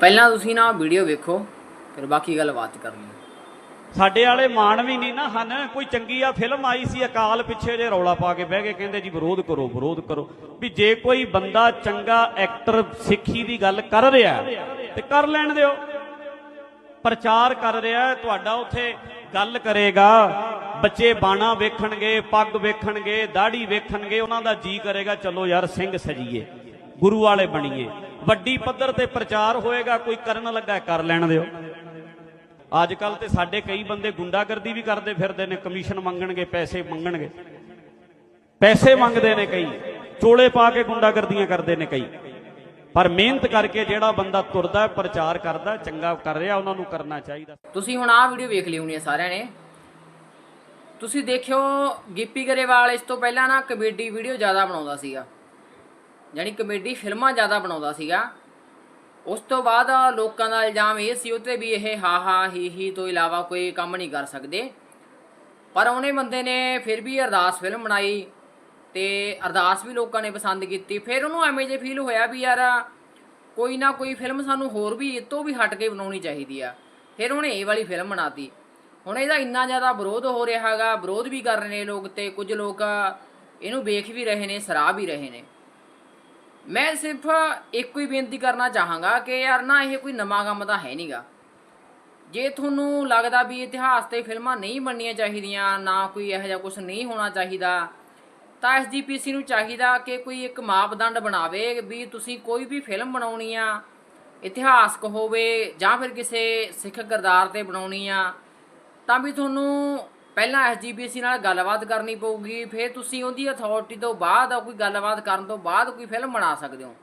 ਪਹਿਲਾਂ ਤੁਸੀਂ ਨਾ ਵੀਡੀਓ ਵੇਖੋ, ਫਿਰ ਬਾਕੀ ਗੱਲ ਬਾਤ ਕਰਨੀ ਸਾਡੇ ਵਾਲੇ ਮਾਣ ਵੀ ਨਹੀਂ ਨਾ ਹਨ। ਕੋਈ ਚੰਗੀ ਆ ਫਿਲਮ ਆਈ ਸੀ, ਅਕਾਲ ਪਿੱਛੇ ਜੇ ਰੌਲਾ ਪਾ ਕੇ ਬਹਿ ਗਏ, ਕਹਿੰਦੇ ਜੀ ਵਿਰੋਧ ਕਰੋ ਵਿਰੋਧ ਕਰੋ। ਵੀ ਜੇ ਕੋਈ ਬੰਦਾ ਚੰਗਾ ਐਕਟਰ ਸਿੱਖੀ ਦੀ ਗੱਲ ਕਰ ਰਿਹਾ ਤੇ ਕਰ ਲੈਣ ਦਿਓ। ਪ੍ਰਚਾਰ ਕਰ ਰਿਹਾ ਤੁਹਾਡਾ ਉੱਥੇ ਗੱਲ ਕਰੇਗਾ। ਬੱਚੇ ਬਾਣਾ ਵੇਖਣਗੇ, ਪੱਗ ਵੇਖਣਗੇ ਦਾੜੀ ਵੇਖਣਗੇ, ਉਹਨਾਂ ਦਾ ਜੀ ਕਰੇਗਾ, ਚਲੋ ਯਾਰ ਸਿੰਘ ਸਜੀਏ। ਗੁਰੂ ਵਾਲੇ ਬਣੀਏ। ਵੱਡੀ ਪੱਧਰ ਤੇ ਪ੍ਰਚਾਰ ਹੋਏਗਾ, ਕੋਈ ਕਰਨ ਲੱਗਾ, ਕਰ ਲੈਣ ਦਿਓ। ਅੱਜ ਕੱਲ ਤੇ ਸਾਡੇ ਕਈ ਬੰਦੇ ਗੁੰਡਾਗਰਦੀ ਵੀ ਕਰਦੇ ਫਿਰਦੇ ਨੇ, ਕਮਿਸ਼ਨ ਮੰਗਣਗੇ, ਪੈਸੇ ਮੰਗਣਗੇ। ਪੈਸੇ ਮੰਗਦੇ ਨੇ ਕਈ। ਚੋਲੇ ਪਾ ਕੇ ਗੁੰਡਾਗਰਦੀਆਂ ਕਰਦੇ ਨੇ ਕਈ। ਪਰ ਮਿਹਨਤ ਕਰਕੇ ਜਿਹੜਾ ਬੰਦਾ ਤੁਰਦਾ, ਪ੍ਰਚਾਰ ਕਰਦਾ, ਚੰਗਾ ਕਰ ਰਿਹਾ, ਉਹਨਾਂ ਨੂੰ ਕਰਨਾ ਚਾਹੀਦਾ। ਤੁਸੀਂ ਹੁਣ ਆਹ ਵੀਡੀਓ ਵੇਖ ਲਈ ਹੋਣੀ ਹੈ ਸਾਰਿਆਂ ਨੇ। ਤੁਸੀਂ ਦੇਖਿਓ ਗਿੱਪੀ ਗਰੇਵਾਲ ਇਸ ਤੋਂ ਪਹਿਲਾਂ ਨਾ ਕਬੇਡੀ ਵੀਡੀਓ ਜ਼ਿਆਦਾ ਬਣਾਉਂਦਾ ਸੀਗਾ। ਯਾਨੀ ਕਮੇਡੀ ਫਿਲਮਾਂ ਜ਼ਿਆਦਾ ਬਣਾਉਂਦਾ ਸੀਗਾ। ਉਸ ਤੋਂ ਬਾਅਦ ਲੋਕਾਂ ਦਾ ਇਲਜ਼ਾਮ ਇਹ ਸੀ ਉਤੇ ਵੀ ਇਹ ਹਾ ਹਾ ਹੀ ਹੀ ਤੋਂ ਇਲਾਵਾ ਕੋਈ ਕੰਮ ਨਹੀਂ ਕਰ ਸਕਦੇ। ਪਰ ਉਹਨੇ ਬੰਦੇ ਨੇ ਫਿਰ ਵੀ ਅਰਦਾਸ ਫਿਲਮ ਬਣਾਈ ਤੇ ਅਰਦਾਸ ਵੀ ਲੋਕਾਂ ਨੇ ਪਸੰਦ ਕੀਤੀ। ਫਿਰ ਉਹਨੂੰ ਐਵੇਂ ਜੇ ਫੀਲ ਹੋਇਆ ਵੀ ਯਾਰ ਕੋਈ ਨਾ ਕੋਈ ਫਿਲਮ ਸਾਨੂੰ ਹੋਰ ਵੀ ਇਹ ਤੋਂ ਵੀ ਹਟ ਕੇ ਬਣਾਉਣੀ ਚਾਹੀਦੀ ਆ। ਫਿਰ ਉਹਨੇ ਇਹ ਵਾਲੀ ਫਿਲਮ ਬਣਾਤੀ। ਹੁਣ ਇਹਦਾ ਇੰਨਾ ਜ਼ਿਆਦਾ ਵਿਰੋਧ ਹੋ ਰਿਹਾ ਹੈਗਾ, ਵਿਰੋਧ ਵੀ ਕਰ ਰਹੇ ਨੇ ਲੋਕ ਤੇ ਕੁਝ ਲੋਕ ਇਹਨੂੰ ਵੇਖ ਵੀ ਰਹੇ ਨੇ, ਸਰਾਹ ਵੀ ਰਹੇ ਨੇ। ਮੈਂ ਸਿਰਫ ਇੱਕੋ ਹੀ ਬੇਨਤੀ ਕਰਨਾ ਚਾਹਾਂਗਾ ਕਿ ਯਾਰ ਨਾ ਇਹ ਕੋਈ ਨਵਾਂ ਕੰਮ ਤਾਂ ਹੈ ਨਹੀਂਗਾ ਜੇ ਤੁਹਾਨੂੰ ਲੱਗਦਾ ਵੀ ਇਤਿਹਾਸ ਤੇ ਫਿਲਮਾਂ ਨਹੀਂ ਬਣਨੀਆਂ ਚਾਹੀਦੀਆਂ, ਨਾ ਕੋਈ ਇਹੋ ਜਿਹਾ ਕੁਝ ਨਹੀਂ ਹੋਣਾ ਚਾਹੀਦਾ, ਤਾਂ ਐਸਜੀਪੀਸੀ ਨੂੰ ਚਾਹੀਦਾ ਕਿ ਕੋਈ ਇੱਕ ਮਾਪਦੰਡ ਬਣਾਵੇ ਵੀ ਤੁਸੀਂ ਕੋਈ ਵੀ ਫਿਲਮ ਬਣਾਉਣੀ ਆ, ਇਤਿਹਾਸਕ ਹੋਵੇ ਜਾਂ ਫਿਰ ਕਿਸੇ ਸਿੱਖ ਕਿਰਦਾਰ ਤੇ ਬਣਾਉਣੀ ਆ, ਤਾਂ ਵੀ ਤੁਹਾਨੂੰ ਪਹਿਲਾਂ ਐਸਜੀਪੀਸੀ ਨਾਲ ਗੱਲਬਾਤ ਕਰਨੀ ਪਊਗੀ, ਫਿਰ ਤੁਸੀਂ ਉਹਦੀ ਅਥਾਰਟੀ ਤੋਂ ਬਾਅਦ ਕੋਈ ਗੱਲਬਾਤ ਕਰਨ ਤੋਂ ਬਾਅਦ ਕੋਈ ਫਿਲਮ ਬਣਾ ਸਕਦੇ ਹੋ।